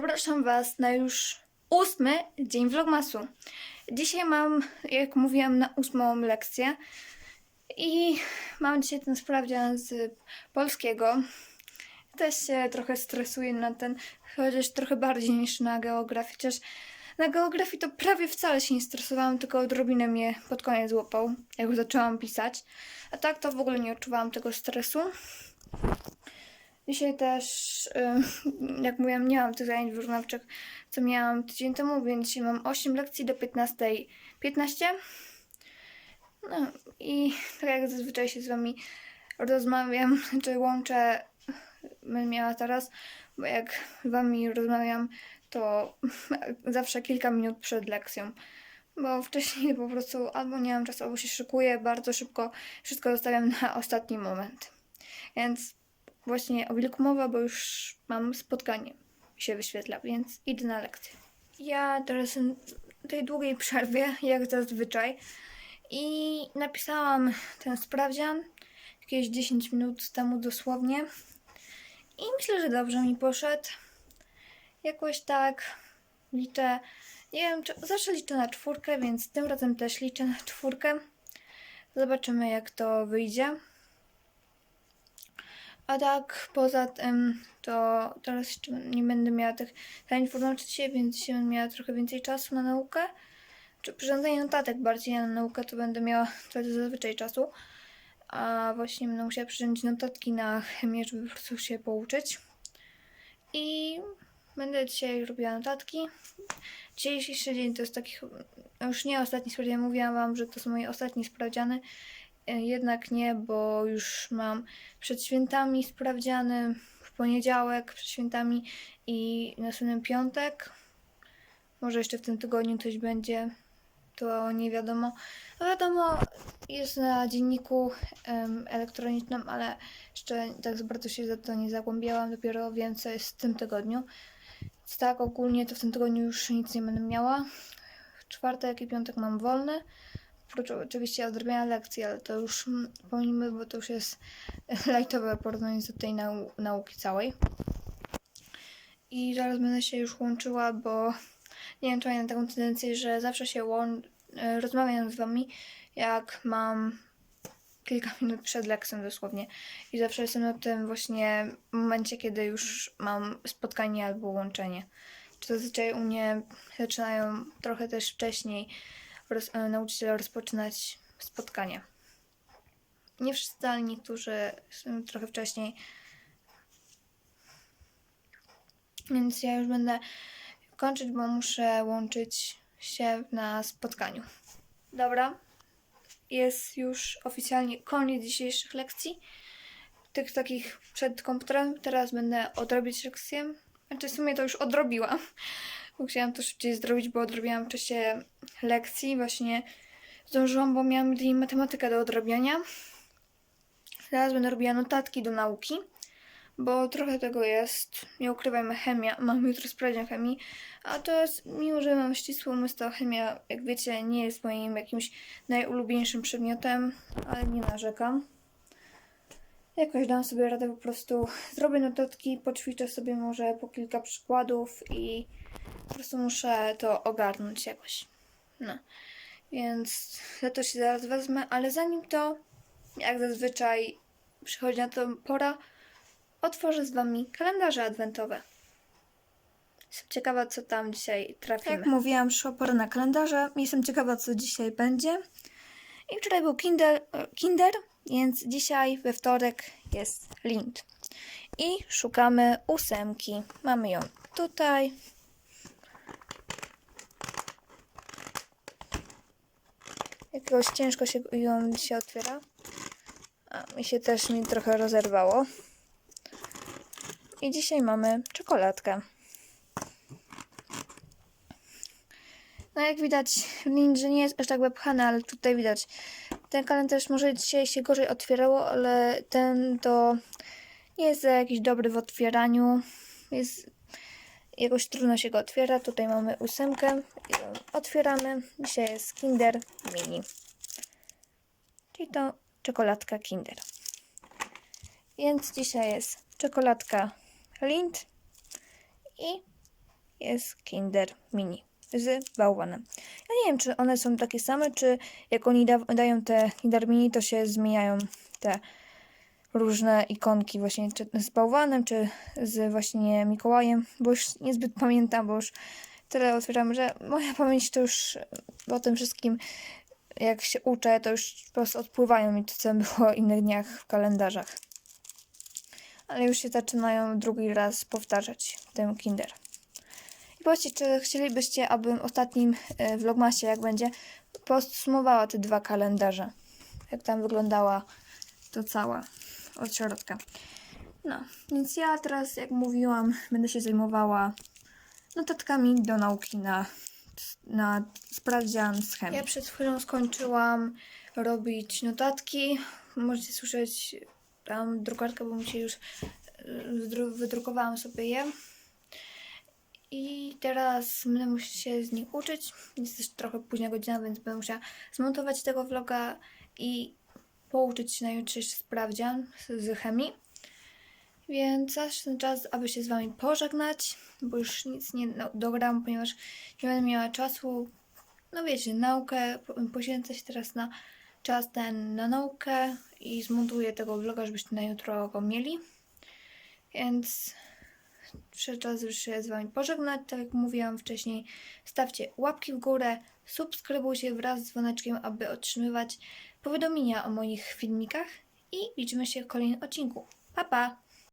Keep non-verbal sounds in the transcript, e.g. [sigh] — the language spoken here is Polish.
Zapraszam Was na już ósmy dzień vlogmasu. Dzisiaj mam, jak mówiłam, na ósmą lekcję i mam dzisiaj ten sprawdzian z polskiego. Też się trochę stresuję na ten, chociaż trochę bardziej niż na geografii. Chociaż na geografii to prawie wcale się nie stresowałam, tylko odrobinę mnie pod koniec złapał, jak zaczęłam pisać. A tak to w ogóle nie odczuwałam tego stresu. Dzisiaj też, [laughs] jak mówiłam, nie mam tych zajęć wyrównawczych, co miałam tydzień temu, więc dzisiaj mam 8 lekcji do 15.15. No i tak jak zazwyczaj się z Wami rozmawiam, [laughs] czy łączę, będę miała teraz, bo jak z Wami rozmawiam, to [laughs] zawsze kilka minut przed lekcją. Bo wcześniej po prostu albo nie mam czasu, albo się szykuję bardzo szybko, wszystko zostawiam na ostatni moment. Więc właśnie o wilku mowa, bo już mam spotkanie się wyświetla, więc idę na lekcję. Ja teraz w tej długiej przerwie, jak zazwyczaj, i napisałam ten sprawdzian jakieś 10 minut temu dosłownie. I myślę, że dobrze mi poszedł. Jakoś tak liczę. Nie wiem, czy zawsze liczę na czwórkę, więc tym razem też liczę na czwórkę. Zobaczymy, jak to wyjdzie. A tak, poza tym, to teraz jeszcze nie będę miała tych zajęć wyłączyć się, więc będę miała trochę więcej czasu na naukę. Czy przyrządzenie notatek bardziej na naukę, to będę miała wtedy zazwyczaj czasu. A właśnie będę musiała przyrządzić notatki na chemię, żeby po prostu się pouczyć. I będę dzisiaj robiła notatki. Dzisiejszy dzień to jest taki, już nie ostatni sprawdzian, mówiłam Wam, że to są moje ostatnie sprawdziany. E, Jednak nie, bo już mam przed świętami sprawdziany w poniedziałek, przed świętami i następny piątek. Może jeszcze w tym tygodniu coś będzie, to nie wiadomo. No wiadomo, jest na dzienniku em, elektronicznym, ale jeszcze tak bardzo się za to nie zagłębiałam, dopiero wiem co jest w tym tygodniu. Więc tak, ogólnie to w tym tygodniu już nic nie będę miała. W czwartek i piątek mam wolne. Oprócz oczywiście odrobienia lekcji, ale to już mm, pomijmy, bo to już jest [laughs] lajtowe porównanie do tej nau- nauki całej. I zaraz będę się już łączyła, bo nie wiem, czy mam taką tendencję, że zawsze się łą- e, rozmawiam z wami, jak mam kilka [laughs] minut przed lekcją dosłownie. I zawsze jestem na tym właśnie momencie, kiedy już mam spotkanie albo łączenie. Czy zazwyczaj u mnie zaczynają trochę też wcześniej roz, e, nauczyciele rozpoczynać spotkanie. Nie wszyscy, ale niektórzy trochę wcześniej. Więc ja już będę kończyć, bo muszę łączyć się na spotkaniu. Dobra, jest już oficjalnie koniec dzisiejszych lekcji. Tych takich przed komputerem. Teraz będę odrobić lekcję. Znaczy w sumie to już odrobiłam. Bo chciałam to szybciej zrobić, bo odrobiłam w czasie lekcji. Właśnie zdążyłam, bo miałam jedynie matematykę do odrobienia. Teraz będę robiła notatki do nauki, bo trochę tego jest. Nie ukrywajmy, chemia. [laughs] Mam jutro sprawdzian chemii, a to jest, mimo że mam ścisły umysł, to chemia, jak wiecie, nie jest moim jakimś najulubieńszym przedmiotem, ale nie narzekam. Jakoś dam sobie radę po prostu. Zrobię notatki, poćwiczę sobie może po kilka przykładów i po prostu muszę to ogarnąć jakoś. No. Więc za to się zaraz wezmę, ale zanim to, jak zazwyczaj przychodzi na to pora, otworzę z Wami kalendarze adwentowe. Jestem ciekawa, co tam dzisiaj trafimy. Jak mówiłam, przyszła pora na kalendarze. Jestem ciekawa, co dzisiaj będzie. I wczoraj był kinder, e, kinder, więc dzisiaj we wtorek jest Lind. I szukamy ósemki. Mamy ją tutaj. Jakiegoś ciężko się ją dzisiaj otwiera. A mi się też mi trochę rozerwało. I dzisiaj mamy czekoladkę. No jak widać, że nie jest aż tak wepchany, ale tutaj widać. Ten kalendarz może dzisiaj się gorzej otwierało, ale ten to nie jest jakiś dobry w otwieraniu. Jest jakoś trudno się go otwiera. Tutaj mamy ósemkę. Otwieramy. Dzisiaj jest Kinder Mini. Czyli to czekoladka Kinder. Więc dzisiaj jest czekoladka Lind i jest Kinder Mini z bałwanem. Ja nie wiem, czy one są takie same, czy jak oni da dają te Kinder Mini, to się zmieniają te różne ikonki właśnie, czy z bałwanem, czy z właśnie Mikołajem, bo już niezbyt pamiętam, bo już tyle otwieram, że moja pamięć to już po tym wszystkim, jak się uczę, to już po prostu odpływają mi to, co było w innych dniach w kalendarzach. Ale już się zaczynają drugi raz powtarzać ten Kinder. I powiedzcie, czy chcielibyście, abym ostatnim e, vlogmasie, jak będzie, podsumowała te dwa kalendarze. Jak tam wyglądała to całe od środka. No, więc ja teraz, jak mówiłam, będę się zajmowała notatkami do nauki na, na sprawdzian z chemii. Ja przed chwilą skończyłam robić notatki. Możecie słyszeć tam drukarkę, bo mi się już e, wydru- wydrukowałam sobie je. I teraz będę musiała się z nich uczyć. Jest też trochę późna godzina, więc będę musiała zmontować tego vloga i pouczyć się na jutrzejszy sprawdzian z, chemii. Więc zaś ten czas, aby się z Wami pożegnać, bo już nic nie no, dogram, ponieważ nie będę miała czasu. No wiecie, naukę, po- poświęcę się teraz na czas ten na naukę i zmontuję tego vloga, żebyście na jutro go mieli. Więc przyszedł czas już się z Wami pożegnać. Tak jak mówiłam wcześniej, stawcie łapki w górę, subskrybujcie wraz z dzwoneczkiem, aby otrzymywać powiadomienia o moich filmikach i widzimy się w kolejnym odcinku. Pa, pa!